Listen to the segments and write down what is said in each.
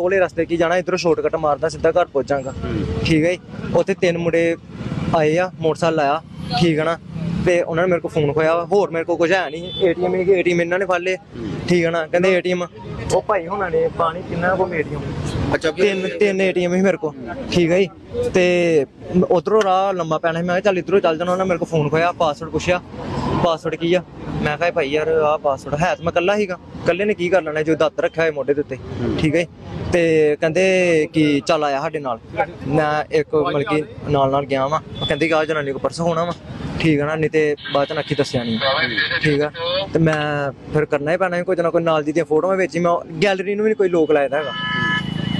ਟੋਲੇ ਰਸਤੇ ਕੀ ਜਾਣਾ, ਇਧਰੋਂ ਸ਼ਾਰਟਕਟ ਮਾਰਦਾ, ਸਿੱਧਾ ਘਰ ਪਹੁੰਚਾਂਗਾ। ਠੀਕ ਹੈ ਜੀ? ਉੱਥੇ ਤਿੰਨ ਮੁੰਡੇ ਆਏ ਆ, ਮੋਟਰਸਾਈਕਲ ਆਇਆ ਠੀਕ ਹੈ ਨਾ? ਤੇ ਉਹਨਾਂ ਨੇ ਮੇਰੇ ਕੋਲ ਫੋਨ ਖੋਇਆ ਹੋਰ ਮੇਰੇ ਕੋਲ ਕੁਝ ਹੈ ਨਹੀਂ। ਏਟੀਐਮ ਹੀ ਏਟੀਐਮ ਇਹਨਾਂ ਨੇ ਫੜ ਲਏ। ਠੀਕ ਹੈ ਨਾ? ਕਹਿੰਦੇ ਏਟੀਐਮ ਉਹ ਭਾਈ ਹੁਣਾਂ ਨੇ, ਪਾਣੀ ਕਿੰਨਾ ਕੋ ਏਟੀਐਮ ਅੱਛਾ, ਤਿੰਨ ਤਿੰਨ ਏਟੀਐਮ ਸੀ ਮੇਰੇ ਕੋਲ। ਠੀਕ ਹੈ ਜੀ? ਤੇ ਉਧਰੋਂ ਰਾਹ ਲੰਮਾ ਪੈਣਾ ਸੀ। ਮੈਂ ਕਿਹਾ ਚੱਲ ਇਧਰੋਂ ਚੱਲ ਜਾਣਾ। ਉਹਨਾਂ ਮੇਰੇ ਕੋਲ ਫੋਨ ਖੋਇਆ ਪਾਸਵਰਡ ਪੁੱਛਿਆ। ਪਾਸਵਰਡ ਕੀ ਆ? ਮੈਂ ਕਿਹਾ ਭਾਈ ਯਾਰ, ਆਹ ਪਾਸਵਰਡ ਹੈ ਤਾਂ ਮੈਂ ਕੱਲਾ ਸੀਗਾ। ਕੱਲੇ ਨੇ ਕੀ ਕਰ ਲੈਣਾ ਜੋ ਦੱਤ ਰੱਖਿਆ ਹੋਇਆ ਮੋਢੇ ਦੇ ਉੱਤੇ। ਠੀਕ ਹੈ ਤੇ ਕਹਿੰਦੇ ਕਿ ਚੱਲ ਆਇਆ ਸਾਡੇ ਨਾਲ। ਮੈਂ ਇੱਕ ਮਤਲਬ ਕਿ ਨਾਲ ਨਾਲ ਗਿਆ ਵਾਂ। ਉਹ ਕਹਿੰਦੇ ਕਿ ਆ ਜਨਾਨੀ ਕੋ ਪਰਸ ਹੋਣਾ ਵਾ। ਠੀਕ ਹੈ ਨਾ? ਨਹੀਂ ਤੇ ਬਾਅਦ ਚ ਨੱਕੀ ਦੱਸਿਆ ਨਹੀਂ ਠੀਕ ਆ? ਤੇ ਮੈਂ ਫਿਰ ਕਰਨਾ ਹੀ ਪੈਣਾ ਕੋਈ ਨਾ ਕੋਈ ਨਾਲ ਦੀ ਦੀਆਂ ਫੋਟੋਆਂ ਵੇਚੀ। ਮੈਂ ਗੈਲਰੀ ਨੂੰ ਵੀ ਨੀ ਕੋਈ ਲੋਕ ਲਾਇਆ ਦਾ ਹੈਗਾ।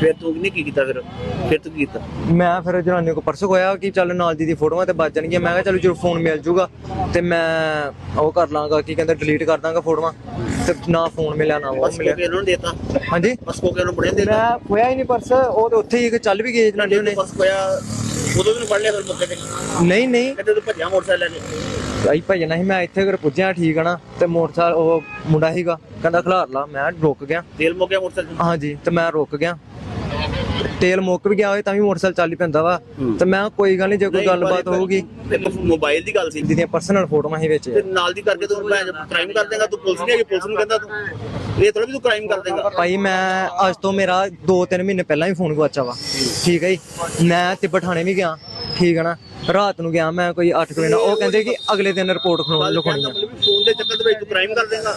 ਫਿਰ ਤੂੰ ਨਹੀਂ ਕੀ ਕੀਤਾ ਫਿਰ? ਫਿਰ ਤੂੰ ਕੀ ਕੀਤਾ? ਮੈਂ ਫਿਰ ਜਨਾਨੀ ਕੋ ਪਰਸ ਹੋਇਆ ਕਿ ਚੱਲ ਨਾਲ ਦੀ ਦੀ ਫੋਟੋਆਂ ਤੇ ਬਚ ਜਾਣਗੀਆਂ। ਮੈਂ ਕਿਹਾ ਚਲੋ ਜਦੋਂ ਫੋਨ ਮਿਲ ਜੂਗਾ ਤੇ ਮੈਂ ਉਹ ਕਰ ਲਾਂਗਾ ਕੀ ਕਹਿੰਦੇ ਡਿਲੀਟ ਕਰ ਦਾਂਗਾ ਫੋਟੋਆਂ। ਤੇ ਨਾ ਫੋਨ ਮਿਲਿਆ ਨਾ ਉਹ ਬਸ ਮਿਲਿਆ। ਕੇ ਇਹਨਾਂ ਨੂੰ ਦੇਤਾ? ਹਾਂਜੀ? ਬਸ ਕੋ ਕੇ ਉਹਨਾਂ ਬੜੇ ਦੇਤਾ? ਮੈਂ ਖੋਇਆ ਹੀ ਨਹੀਂ ਪਰਸ। ਉਹ ਤੇ ਉੱਥੇ ਹੀ ਚੱਲ ਵੀ ਗਏ ਜਨਾਨੀ ਉਹਨੇ। ਬਸ ਕੋਇਆ ਉਦੋਂ ਵੀ ਨੀ ਫੜ ਲਿਆ ਫਿਰ ਮੌਕੇ ਤੇ? ਨਹੀਂ ਨਹੀਂ। ਕਹਿੰਦੇ ਤੂੰ ਭੱਜਿਆ ਮੋਟਰਸਾਈਕਲ ਲੈ ਕੇ? ਆਈ ਭਜਣਾ ਸੀ ਮੈਂ ਇੱਥੇ ਘਰ ਪੁੱਜਿਆ ਠੀਕ ਆ ਨਾ ਤੇ ਮੋਟਰਸਾਈਕਲ ਉਹ ਮੁੰਡਾ ਸੀਗਾ ਕਹਿੰਦਾ ਖਿਲਾਰ ਲਾ। ਮੈਂ ਰੁਕ ਗਿਆ। ਤੇਲ ਮੁੱਕ ਗਿਆ ਮੋਟਰਸਾਈਕਲ? ਹਾਂਜੀ ਤੇ ਮੈਂ ਰੁਕ ਗਿਆ। ਤੇਲ ਮੁੱਕ ਵੀ ਗਿਆ ਹੋਏ ਤਾਂ ਵੀ ਮੋਟਰਸਾਈਕਲ ਚੱਲ ਹੀ ਪੈਂਦਾ ਵਾ। ਤੇ ਮੈਂ ਕਿਹਾ ਕੋਈ ਗੱਲ ਨਹੀਂ ਜੇ ਕੋਈ ਗੱਲਬਾਤ ਹੋਊਗੀ। ਮੋਬਾਈਲ ਦੀ ਗੱਲ ਸੀ। ਜਿਹਦੀਆਂ ਪਰਸਨਲ ਫੋਟੋਆਂ ਸੀ ਵਿੱਚ। ਤੇ ਨਾਲ ਦੀ ਕਰਕੇ ਤੂੰ ਕ੍ਰਾਈਮ ਕਰ ਦੇਗਾ ਤੂੰ ਪੁਲਿਸ ਨਹੀਂ ਹੈਗੀ ਪੁਲਿਸ ਨੂੰ ਕਹਿੰਦਾ ਤੂੰ। ਇਹ ਥੋੜਾ ਵੀ ਤੂੰ ਕ੍ਰਾਈਮ ਕਰ ਦੇਗਾ। ਭਾਈ ਮੈਂ ਅੱਜ ਤੋਂ ਮੇਰਾ 2-3 ਮਹੀਨੇ ਪਹਿਲਾਂ ਹੀ ਫੋਨ ਗਵਾਚਾ ਵਾ। ਠੀਕ ਹੈ ਜੀ। ਮੈਂ ਤਿੱਬਤ ਥਾਣੇ ਵੀ ਗਿਆ। ਠੀਕ ਹੈ ਨਾ? ਰਾਤ ਨੂੰ ਗਿਆ ਮੈਂ ਕੋਈ 8 ਵਜੇ ਨਾਲ। ਉਹ ਕਹਿੰਦੇ ਕਿ ਅਗਲੇ ਦਿਨ ਰਿਪੋਰਟ ਖਣਾਉਣ ਲਿਖਾਉਣੀ ਆ। ਫੋਨ ਦੇ ਚੱਕਰ ਦੇ ਵਿੱਚ ਤੂੰ ਕ੍ਰਾਈਮ ਕਰ ਦੇਗਾ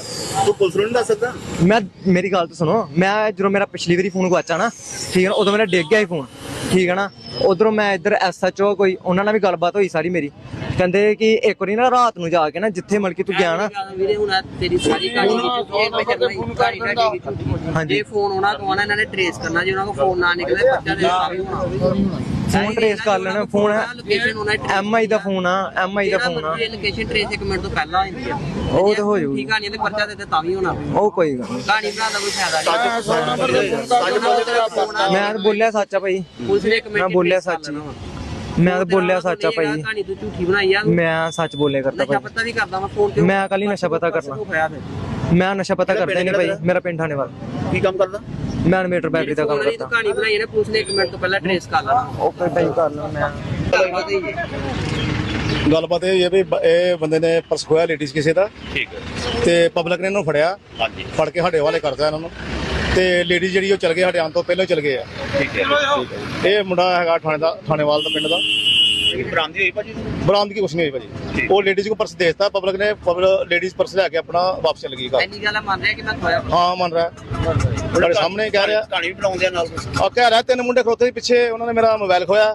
ਤੂੰ ਪੁਲਿਸ ਨੂੰ ਨਹੀਂ ਦੱਸ ਸਕਦਾ? ਮੈਂ ਮੇਰੀ ਗੱਲ ਤਾਂ ਸੁਣੋ। ਮੈਂ ਜਦੋਂ ਮੇਰਾ ਪਿਛਲੀ ਵਾਰੀ ਫੋਨ ਗਵਾਚਾ ਨਾ ਠੀਕ ਹੈ ਨਾ, ਉਦੋਂ ਮੇਰਾ ਡਿੱਗ ਗਿਆ ਸੀ ਫੋਨ ਠੀਕ ਹੈ ਨਾ? ਉਧਰੋਂ ਮੈਂ ਇੱਧਰ ਐਸਐਚਓ ਕੋਈ ਉਹਨਾਂ ਨਾਲ ਵੀ ਗੱਲਬਾਤ ਹੋਈ ਸਾਰੀ ਮੇਰੀ। ਕਹਿੰਦੇ ਕਿ ਇੱਕ ਵਾਰੀ ਨਾ ਰਾਤ ਨੂੰ ਜਾ ਕੇ ਨਾ ਜਿੱਥੇ ਮਤਲਬ ਕਿ ਤੂੰ ਗਿਆ ਨਾ ਵੀਰੇ ਹੁਣ ਤੇਰੀ ਸਾਰੀ ਕਹਾਣੀ ਇਹ ਮੈਂ ਚੱਲਣਾ ਹੀ ਕਹਾਣੀ ਨਾ ਕੀ ਝੂਠੀ ਹਾਂਜੀ। ਫੋਨ ਉਹਨਾਂ ਤੋਂ ਆਣਾ ਇਹਨਾਂ ਨੇ ਟ੍ਰੇਸ ਕਰਨਾ ਜੇ ਉਹਨਾਂ ਕੋਲ ਫੋਨ ਨਾ ਨਿਕਲੇ ਬੱਚਾ ਦੇ ਹੋਣਾ। ਫੋਨ ਟ੍ਰੇਸ ਕਰ ਲੈਣਾ ਫੋਨ ਲੋਕੇਸ਼ਨ ਉਹਨਾਂ ਦੀ ਐਮਆਈ ਦਾ ਫੋਨ ਆ ਐਮਆਈ ਦਾ ਫੋਨ ਆ। ਲੋਕੇਸ਼ਨ ਟ੍ਰੇਸ ਇੱਕ ਮਿੰਟ ਤੋਂ ਪਹਿਲਾਂ ਹੋ ਜਾਂਦੀ ਆ। ਉਹ ਤਾਂ ਹੋ ਜਾਊ ਠੀਕ ਕਹਾਣੀ ਤੇ ਪਰਚਾ ਦੇ ਤੇ ਤਾਂ ਵੀ ਹੋਣਾ। ਉਹ ਕੋਈ ਗੱਲ। ਕਹਾਣੀ ਬਣਾ ਦਾ ਕੋਈ ਫਾਇਦਾ ਨਹੀਂ। ਮੈਂ ਤਾਂ ਬੋਲਿਆ ਸੱਚ ਆ ਭਾਈ। ਪੁਲਿਸ ਨੇ ਇੱਕ ਮਿੰਟ ਮੈਂ ਬੋਲਿਆ ਸੱਚ। ਮੈਂ ਤਾਂ ਬੋਲਿਆ ਸੱਚ ਆ ਭਾਈ। ਕਹਾਣੀ ਤੂੰ ਝੂਠੀ ਬਣਾਈ ਆ। ਮੈਂ ਸੱਚ ਬੋਲਿਆ ਕਰਦਾ ਨਸ਼ਾ ਭਾਈ। ਪੱਤਾ ਵੀ ਕਰਦਾ ਮੈਂ ਫੋਨ ਤੇ। ਮੈਂ ਕੱਲ ਹੀ ਨਸ਼ਾ ਪਤਾ ਕਰਨਾ। ਮੈਂ ਨਸ਼ਾ ਪਤਾ ਕਰਦਾ ਨਹੀਂ ਭਾਈ ਮੇਰਾ ਪਿੰਡ ਥਾਣੇ ਵਾਲਾ ਕੀ ਕੰਮ ਕਰਦਾ? ਮੈਂ ਮੀਟਰ ਬੈਟਰੀ ਦਾ ਕੰਮ ਕਰਦਾ। ਕਹਾਣੀ ਬਣਾਈ ਹੈ ਨਾ ਪੁਲਿਸ ਨੇ ਇੱਕ ਮਿੰਟ ਤੋਂ ਪਹਿਲਾਂ ਟ੍ਰੇਸ ਕਰ ਲੈਣਾ। ਓਕੇ ਭਾਈ ਕਰ ਲਾਂ ਮੈਂ ਗੱਲਬਾਤ ਹੀ ਹੈ। ਗੱਲਬਾਤ ਇਹ ਹੈ ਵੀ ਬ- ਇਹ ਬੰਦੇ ਨੇ ਪਰਸ ਖੋਇਆ ਲੇਡੀਜ਼ ਕਿਸੇ ਦਾ। ਠੀਕ ਹੈ। ਤੇ ਪਬਲਿਕ ਨੇ ਇਹਨੂੰ ਫੜਿਆ। ਹਾਂਜੀ। ਫੜ ਕੇ ਸਾਡੇ ਹਵਾਲੇ ਕਰਤਾ ਇਹਨਾਂ ਨੂੰ। ਤੇ ਲੇਡੀਜ਼ ਜਿਹੜੀ ਉਹ ਚਲ ਗਏ ਸਾਡੇ ਆਉਣ ਤੋਂ ਪਹਿਲਾਂ ਹੀ ਚਲ ਗਏ ਆ। ਠੀਕ ਹੈ ਇਹ ਮੁੰਡਾ ਹੈਗਾ ਥਾਣੇ ਦਾ ਥਾਣੇਵਾਲ ਦਾ ਪਿੰਡ ਦਾ। ਇਹ ਬਰਾਮਦੀ ਹੋਈ ਭਾਜੀ? ਬਰਾਮਦਗੀ ਕੁਛ ਨਹੀਂ ਹੋਈ ਭਾਜੀ। ਉਹ ਲੇਡੀਜ਼ ਕੋ ਪਰਸ ਦੇਤਾ ਪਬਲਿਕ ਨੇ ਪਬਲਿਕ ਲੇਡੀਜ਼ ਪਰਸ ਲੈ ਕੇ ਆਪਣਾ ਵਾਪਸ ਚਲ ਗਈ ਘਰ। ਇੰਨੀ ਗੱਲ ਮੰਨ ਰਿਹਾ ਕਿ ਮੈਂ ਖੋਇਆ ਹਾਂ ਮੰਨ ਰਿਹਾ। ਤੁਹਾਡੇ ਸਾਹਮਣੇ ਕਹਿ ਰਿਹਾ। ਕਹਾਣੀ ਵੀ ਬਣਾਉਂਦੇ ਆ ਨਾਲ ਆ ਕਹਿ ਰਿਹਾ ਤਿੰਨ ਮੁੰਡੇ ਖੜੋਤੇ ਸੀ ਪਿੱਛੇ ਉਹਨਾਂ ਨੇ ਮੇਰਾ ਮੋਬਾਈਲ ਖੋਇਆ।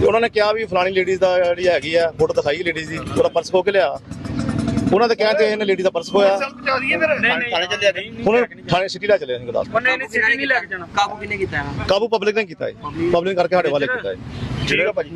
ਤੇ ਉਹਨਾਂ ਨੇ ਕਿਹਾ ਵੀ ਫਲਾਣੀ ਲੇਡੀਜ਼ ਦਾ ਜਿਹੜੀ ਹੈਗੀ ਆ ਫੋਟੋ ਦਿਖਾਈ ਲੇਡੀਜ਼ ਦੀ ਉਹਦਾ ਪਰਸ ਖੋ ਕੇ ਲਿਆ। ਉਹਨਾਂ ਦੇ ਕਹਿਣ ਤੇ ਇਹਨੇ ਲੇਡੀ ਦਾ ਪਰਸ ਖੋਇਆ। ਥਾਣੇ ਚੱਲਿਆ ਨਹੀਂ ਹੁਣ ਥਾਣੇ ਸਿਟੀ ਲੈ ਚਲੇ ਅਸੀਂ ਗੁਰਦਾਸਪੁਰ। ਉਹਨੇ ਇਹਨੇ ਸਿਟੀ ਨਹੀਂ ਲੈ ਕੇ ਜਾਣਾ। ਕਾਬੂ ਕਿਨੇ ਕੀਤਾ ਹੈ ਕਾਬੂ ਪਬਲਿਕ ਨੇ ਕੀਤਾ ਹੈ ਪਬਲਿਕ ਕਰਕੇ ਸਾਡੇ ਵਾਲੇ ਕੀਤਾ ਹੈ ਠੀਕ ਹੈ ਭਾਜੀ।